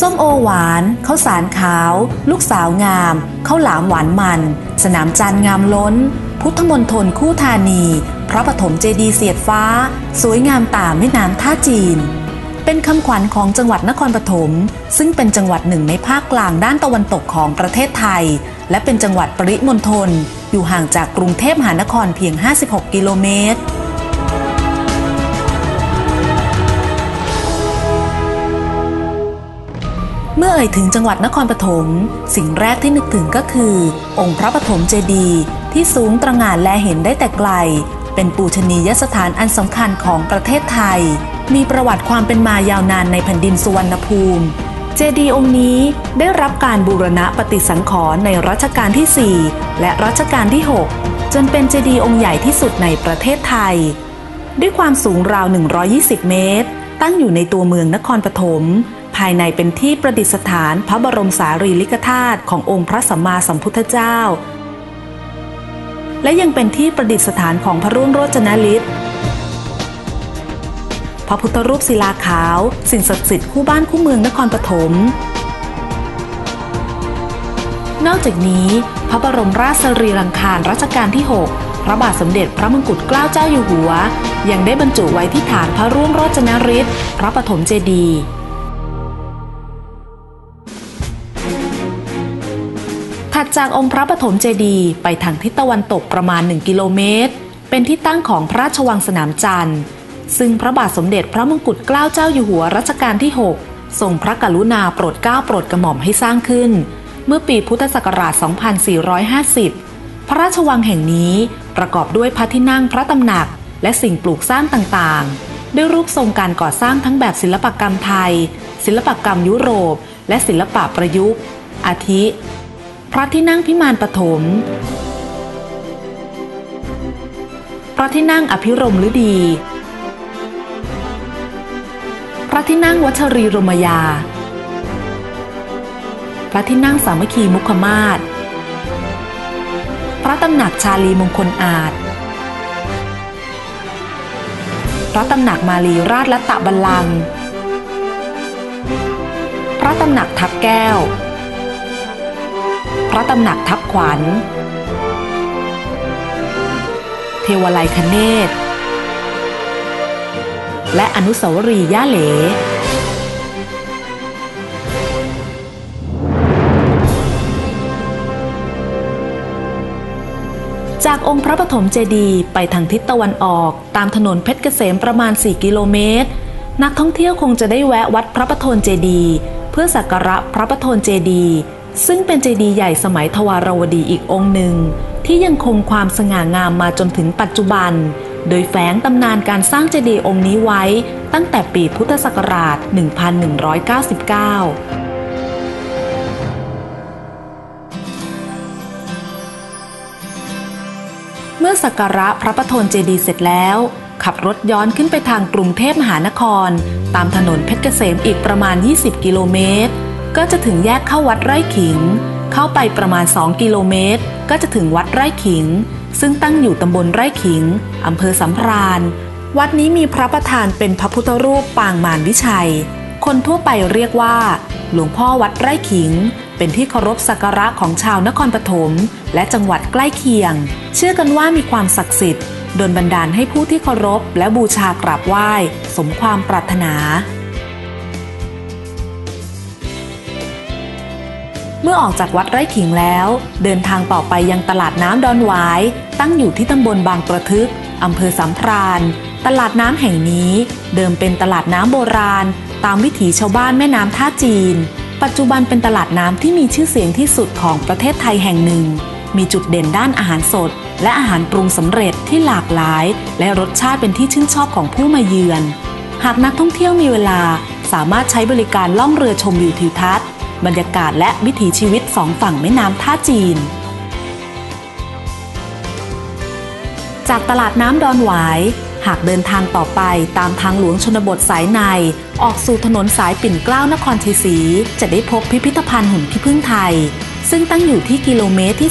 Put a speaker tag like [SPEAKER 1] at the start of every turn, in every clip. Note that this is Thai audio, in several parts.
[SPEAKER 1] ส้มโอหวานข้าวสารขาว ลูกสาวงามข้าวหลามหวานมัน สนามจันทร์งามล้น พุทธมณฑลคู่ธานี พระปฐมเจดีย์เสียดฟ้า สวยงามตามแม่น้ำท่าจีน เป็นคำขวัญของจังหวัดนครปฐมซึ่งเป็นจังหวัดหนึ่งในภาคกลางด้านตะวันตกของประเทศไทย และเป็นจังหวัดปริมณฑลอยู่ห่างจากกรุงเทพมหานครเพียง 56 กิโลเมตร เมื่อเอ่ยถึงจังหวัดนครปฐม สิ่งแรกที่นึกถึงก็คือ องค์พระปฐมเจดีย์ที่สูงตระหง่านแลเห็นได้แต่ไกล เป็นปูชนียสถานอันสำคัญของประเทศไทย มีประวัติความเป็นมายาวนานในแผ่นดินสุวรรณภูมิ เจดีย์องค์นี้ได้รับการบูรณะปฏิสังขรณ์ในรัชกาลที่ 4 และรัชกาลที่ 6 จนเป็นเจดีย์องค์ใหญ่ที่สุดในประเทศไทย ด้วยความสูงราว 120 เมตร ตั้งอยู่ในตัวเมืองนครปฐม ภายในเป็นที่ประดิษฐานพระบรมสารีริกธาตุขององค์พระสัมมาสัมพุทธเจ้า และยังเป็นที่ประดิษฐานของพระรุ่งโรจนฤทธิ์พระพุทธรูปศิลาขาว สิ่งศักดิ์สิทธิ์คู่บ้านคู่เมืองนครปฐมนอกจากนี้ พระบรมราชสรีรังคารรัชกาลที่ 6 พระบาทสมเด็จพระมงกุฎเกล้าเจ้าอยู่หัว ยังได้บรรจุไว้ที่ฐานพระร่วงโรจนฤทธิ์พระปฐมเจดีย์ จากองค์พระปฐมเจดีย์ไปทางทิศตะวันตกประมาณ 1 กิโลเมตร เป็นที่ตั้งของพระราชวังสนามจันทร์ ซึ่งพระบาทสมเด็จพระมงกุฎเกล้าเจ้าอยู่หัวรัชกาลที่ 6 ทรงพระกรุณาโปรดเกล้าโปรดกระหม่อมให้สร้างขึ้น เมื่อปีพุทธศักราช 2450 พระราชวังแห่งนี้ประกอบด้วยพระที่นั่งพระตำหนัก และสิ่งปลูกสร้างต่างๆ ด้วยรูปทรงการก่อสร้างทั้งแบบศิลปกรรมไทย ศิลปกรรมยุโรป และศิลปะประยุกต์ อาทิ พระที่นั่งพิมานปฐม พระที่นั่งอภิรมฤดี พระที่นั่งวัชรีรมยา พระที่นั่งสามัคคีมุขมาศ พระตำหนักชาลีมงคลอาจ พระตำหนักมาลีราชลัตตบัลลังก์พระตำหนักทับแก้ว พระตำหนักทับขวัญ เทวไลคเนศและอนุสาวรีย์ย่าเหลจากองค์พระปฐมเจดีย์ไปทางทิศตะวันออกตามถนนเพชรเกษมประมาณ 4 กิโลเมตร นักท่องเที่ยวคงจะได้แวะวัดพระปฐมเจดีย์เพื่อสักการะพระปฐมเจดีย์ ซึ่งเป็นเจดีย์ใหญ่สมัยทวารวดีอีกองค์หนึ่ง ที่ยังคงความสง่างามมาจนถึงปัจจุบัน โดยแฝงตำนานการสร้างเจดีย์องค์นี้ไว้ ตั้งแต่ปีพุทธศักราช 1199เมื่อสักการะพระประทนเจดีย์เสร็จแล้ว ขับรถย้อนขึ้นไปทางกรุงเทพมหานคร ตามถนนเพชรเกษมอีกประมาณ 20 กิโลเมตร ก็จะถึงแยกเข้าวัดไร่ขิง เข้าไปประมาณ 2 กิโลเมตร ก็จะถึงวัดไร่ขิง ซึ่งตั้งอยู่ตำบลไร่ขิงอำเภอสัมพรานวัดนี้มีพระประธานเป็นพระพุทธรูปปางมารวิชัย คนทั่วไปเรียกว่า หลวงพ่อวัดไร่ขิง เป็นที่เคารพสักการะของชาวนครปฐมและจังหวัดใกล้เคียง เชื่อกันว่ามีความศักดิ์สิทธิ์โดนบันดาลให้ผู้ที่เคารพและบูชากราบไหว้ สมความปรารถนา เมื่อออกจากวัดไร่ขิงแล้ว เดินทางต่อไปยังตลาดน้ำดอนหวาย ตั้งอยู่ที่ตำบลบางประทึกอำเภอสามพรานตลาดน้ำแห่งนี้ เดิมเป็นตลาดน้ำโบราณ ตามวิถีชาวบ้านแม่น้ำท่าจีน ปัจจุบันเป็นตลาดน้ำที่มีชื่อเสียงที่สุดของประเทศไทยแห่งหนึ่ง มีจุดเด่นด้านอาหารสด และอาหารปรุงสำเร็จที่หลากหลาย และรสชาติเป็นที่ชื่นชอบของผู้มาเยือน หากนักท่องเที่ยวมีเวลา สามารถใช้บริการล่องเรือชมวิวทิวทัศน์ บรรยากาศและวิถีชีวิตสองฝั่งแม่น้ำท่าจีน จากตลาดน้ำดอนหวาย หากเดินทางต่อไปตามทางหลวงชนบทสายใน ออกสู่ถนนสายปิ่นเกล้านครชัยศรีจะได้พบพิพิธภัณฑ์หุ่นขี้ผึ้งไทย ซึ่งตั้งอยู่ที่กิโลเมตรที่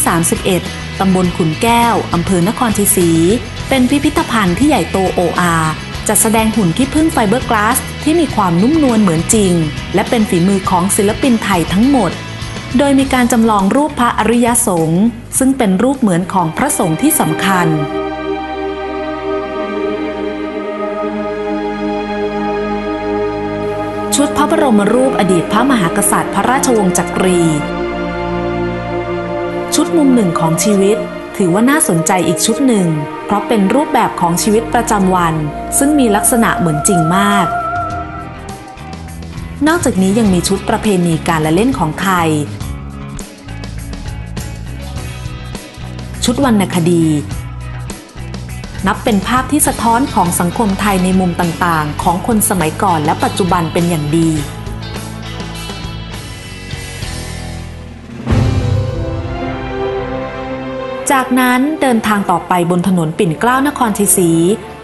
[SPEAKER 1] 31ตำบลขุนแก้ว อำเภอนครชัยศรี เป็นพิพิธภัณฑ์ที่ใหญ่โตโออา จัดแสดงหุ่นขี้ผึ้งไฟเบอร์กลาสที่มีความนุ่มนวลเหมือนจริง และเป็นฝีมือของศิลปินไทยทั้งหมด โดยมีการจำลองรูปพระอริยสงฆ์ซึ่งเป็นรูปเหมือนของพระสงฆ์ที่สำคัญชุดพระบรมรูปอดีตพระมหากษัตริย์พระราชวงศ์จักรี ชุดมุมหนึ่งของชีวิต ถือว่าน่าสนใจอีกชุดหนึ่ง เพราะเป็นรูปแบบของชีวิตประจำวัน ซึ่งมีลักษณะเหมือนจริงมาก นอกจากนี้ยังมีชุดประเพณีการละเล่นของไทย ชุดวรรณคดี นับเป็นภาพที่สะท้อนของสังคมไทยในมุมต่างๆ ของคนสมัยก่อนและปัจจุบันเป็นอย่างดี จากนั้นเดินทางต่อไปบนถนนปิ่นเกล้านครชัยศรี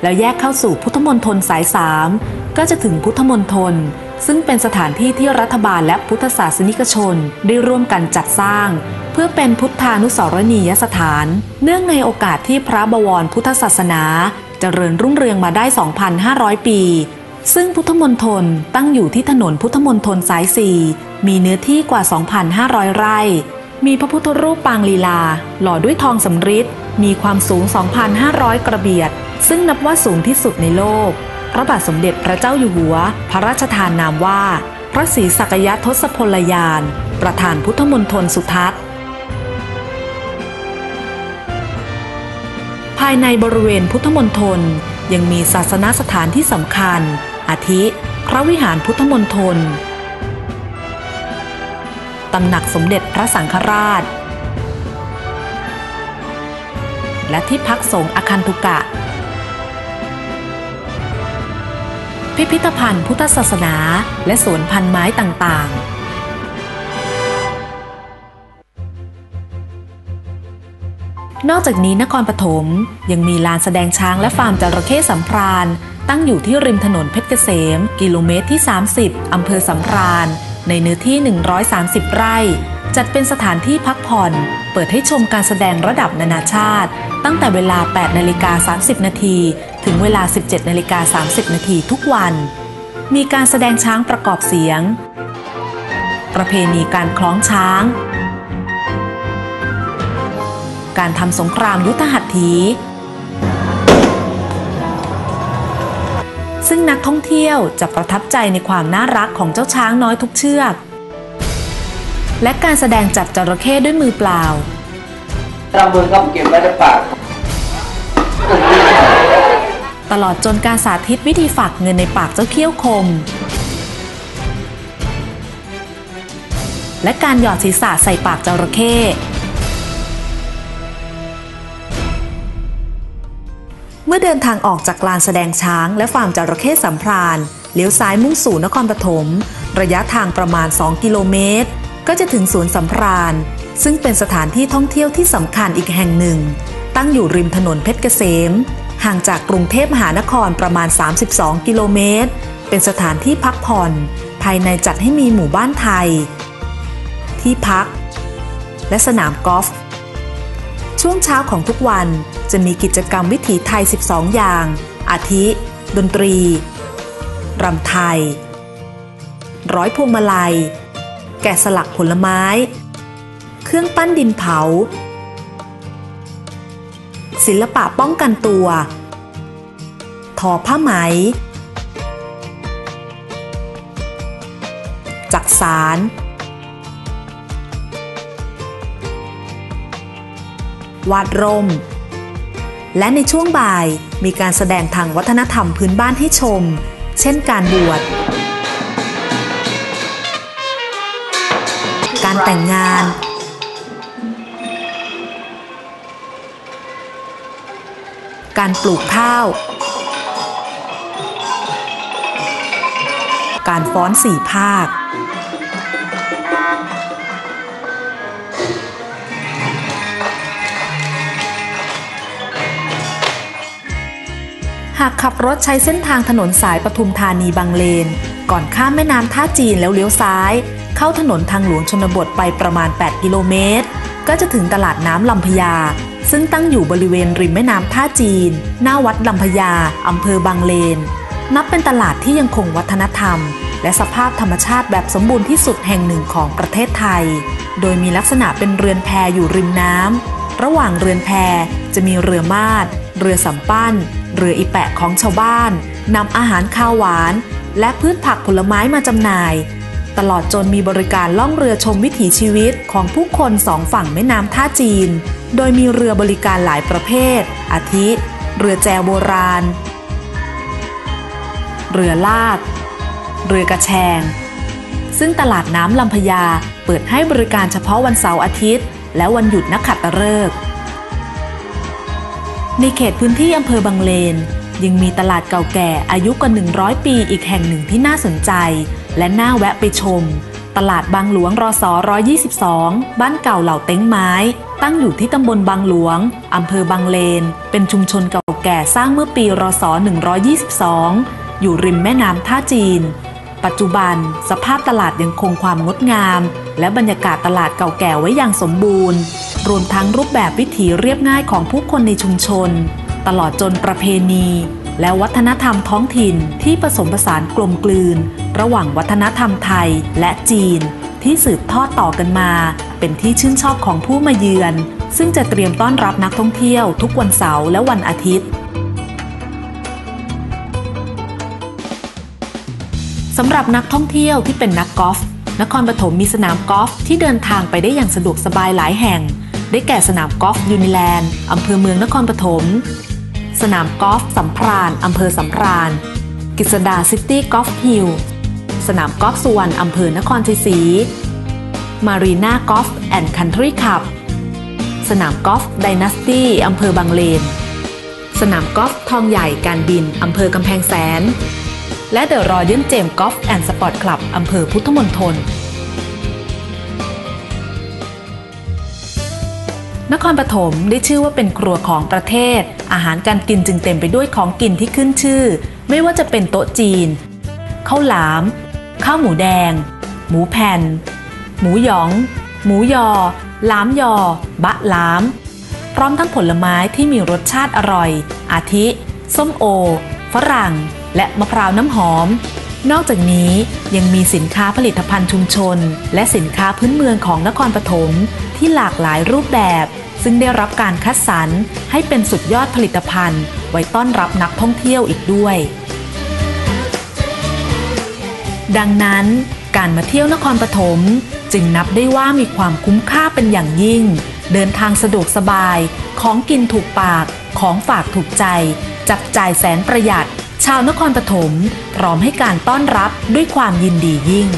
[SPEAKER 1] แล้วแยกเข้าสู่พุทธมณฑลสายสามก็จะถึงพุทธมณฑลซึ่งเป็นสถานที่ที่รัฐบาลและพุทธศาสนิกชนได้ร่วมกันจัดสร้าง เพื่อเป็นพุทธานุสรณียสถาน เนื่องในโอกาสที่พระบวรพุทธศาสนาจเจริญรุ่งเรืองมาได้ 2,500 ปี ซึ่งพุทธมณฑลตั้งอยู่ที่ถนนพุทธมณฑลสายสี่มีเนื้อที่กว่า 2,500 ไร่ มีพระพุทธรูปปางลีลา หล่อด้วยทองสำริดมีความสูง 2,500 กระเบียด ซึ่งนับว่าสูงที่สุดในโลก พระบาทสมเด็จพระเจ้าอยู่หัว พระราชทานนามว่า พระศรีสักยะทศพลยาน ประธานพุทธมณฑลสุทัศน์ ภายในบริเวณพุทธมณฑลยังมีศาสนสถานที่สำคัญ อาทิ พระวิหารพุทธมณฑล ตำหนักสมเด็จพระสังฆราช และที่พักสงฆ์อคันตุกะ พิพิธภัณฑ์พุทธศาสนา และสวนพันไม้ต่างๆนอกจากนี้นครปฐมยังมีลานแสดงช้างและฟาร์มจระเข้สัมพราน ตั้งอยู่ที่ริมถนนเพชรเกษม กิโลเมตรที่ 30 อำเภอสัมพราน ในเนื้อที่ 130 ไร่ จัดเป็นสถานที่พักผ่อน เปิดให้ชมการแสดงระดับนานาชาติ ตั้งแต่เวลา 8 นาฬิกา 30 นาที ถึงเวลา 17 นาฬิกา 30 นาทีทุกวัน มีการแสดงช้างประกอบเสียง ประเพณีการคล้องช้าง การทำสงครามยุทธหัตถี ซึ่งนักท่องเที่ยวจะประทับใจในความน่ารักของเจ้าช้างน้อยทุกเชือก และการแสดงจับจระเข้ด้วยมือเปล่า
[SPEAKER 2] เรามือเขาเก็บไว้ในปาก
[SPEAKER 1] ตลอดจนการสาธิตวิธีฝากเงินในปากเจ้าเขี้ยวคม และการหยอดศีรษะใส่ปากจระเข้ เมื่อเดินทางออกจากลานแสดงช้างและฟาร์มจระเข้สัมพรานเลี้ยวซ้ายมุ่งสู่นครปฐม ระยะทางประมาณ 2 กิโลเมตร ก็จะถึงสวนสัมพราน ซึ่งเป็นสถานที่ท่องเที่ยวที่สำคัญอีกแห่งหนึ่ง ตั้งอยู่ริมถนนเพชรเกษม ห่างจากกรุงเทพมหานครประมาณ 32 กิโลเมตร เป็นสถานที่พักผ่อน ภายในจัดให้มีหมู่บ้านไทย ที่พัก และสนามกอล์ฟ ช่วงเช้าของทุกวันจะมีกิจกรรมวิถีไทย 12 อย่าง อาทิ ดนตรี รำไทย ร้อยพวงมาลัย แกะสลักผลไม้ เครื่องปั้นดินเผา ศิลปะป้องกันตัว ทอผ้าไหม จักสาร วาดร่ม และในช่วงบ่ายมีการแสดงทางวัฒนธรรมพื้นบ้านให้ชม เช่นการบวช การแต่งงาน การปลูกข้าว การฟ้อนสี่ภาคากขับรถใช้เส้นทางถนนสายปทุมธานีบางเลน ก่อนข้ามแม่น้ำท่าจีนแล้วเลี้ยวซ้าย เข้าถนนทางหลวงชนบทไปประมาณ 8 กิโลเมตร ก็จะถึงตลาดน้ำลำพญา ซึ่งตั้งอยู่บริเวณริมแม่น้ำท่าจีน หน้าวัดลำพญาอำเภอบางเลน นับเป็นตลาดที่ยังคงวัฒนธรรม และสภาพธรรมชาติแบบสมบูรณ์ที่สุดแห่งหนึ่งของประเทศไทย โดยมีลักษณะเป็นเรือนแพอยู่ริมน้ำระหว่างเรือนแพจะมีเรือมาดเรือสำปั้น เรืออีแปะของชาวบ้านนำอาหารข้าวหวาน และพืชผักผลไม้มาจำหน่าย ตลอดจนมีบริการล่องเรือชมวิถีชีวิตของผู้คนสองฝั่งแม่น้ำท่าจีน โดยมีเรือบริการหลายประเภท อาทิ เรือแจวโบราณ เรือลาก เรือกระแชง ซึ่งตลาดน้ำลำพญาเปิดให้บริการเฉพาะวันเสาร์อาทิตย์ และวันหยุดนักขัตฤกษ์ ในเขตพื้นที่อำเภอบางเลน ยังมีตลาดเก่าแก่อายุกว่า 100 ปีอีกแห่งหนึ่งที่น่าสนใจ และน่าแวะไปชม ตลาดบางหลวงรอสอ122 บ้านเก่าเหล่าเต็งไม้ ตั้งอยู่ที่ตำบลบางหลวงอำเภอบางเลน เป็นชุมชนเก่าแก่สร้างเมื่อปีรอสอ122 อยู่ริมแม่น้ำท่าจีน ปัจจุบันสภาพตลาดยังคงความงดงาม และบรรยากาศตลาดเก่าแก่ไว้อย่างสมบูรณ์ รวมทั้งรูปแบบวิถีเรียบง่ายของผู้คนในชุมชน ตลอดจนประเพณี และวัฒนธรรมท้องถิ่นที่ผสมผสานกลมกลืน ระหว่างวัฒนธรรมไทยและจีน ที่สืบทอดต่อกันมา เป็นที่ชื่นชอบของผู้มาเยือน ซึ่งจะเตรียมต้อนรับนักท่องเที่ยวทุกวันเสาร์และวันอาทิตย์สำหรับนักท่องเที่ยวที่เป็นนักกอล์ฟนครปฐมมีสนามกอล์ฟที่เดินทางไปได้อย่างสะดวกสบายหลายแห่ง ได้แก่สนามกอล์ฟยูนิแลนด์อำเภอเมืองนครปฐม สนามกอล์ฟสัมพรานอำเภอสัมพรานกฤษดาซิตี้กอล์ฟฮิลสนามกอล์ฟสุวรรณอำเภอนครชัยศรีมารีนากอล์ฟแอนด์คันทรีคลับสนามกอล์ฟไดนาสตี้อำเภอบางเลน สนามกอล์ฟทองใหญ่การบินอำเภอกำแพงแสน และเดอะรอยัลเจมส์กอล์ฟแอนด์สปอร์ตคลับอำเภอพุทธมณฑล นครปฐมได้ชื่อว่าเป็นครัวของประเทศ อาหารการกินจึงเต็มไปด้วยของกินที่ขึ้นชื่อ ไม่ว่าจะเป็นโต๊ะจีนข้าวหลาม ข้าวหมูแดง หมูแผ่น หมูหยอง หมูยอ หลามยอ บะหลาม พร้อมทั้งผลไม้ที่มีรสชาติอร่อย อาทิ ส้มโอ ฝรั่ง และมะพร้าวน้ำหอม นอกจากนี้ยังมีสินค้าผลิตภัณฑ์ชุมชน และสินค้าพื้นเมืองของนครปฐมที่หลากหลายรูปแบบ ซึ่งได้รับการคัดสรรให้เป็นสุดยอดผลิตภัณฑ์ ไว้ต้อนรับนักท่องเที่ยวอีกด้วย ดังนั้นการมาเที่ยวนครปฐมจึงนับได้ว่ามีความคุ้มค่าเป็นอย่างยิ่ง เดินทางสะดวกสบาย ของกินถูกปาก ของฝากถูกใจ จับจ่ายแสนประหยัด ชาวนครปฐมพร้อมให้การต้อนรับด้วยความยินดียิ่ง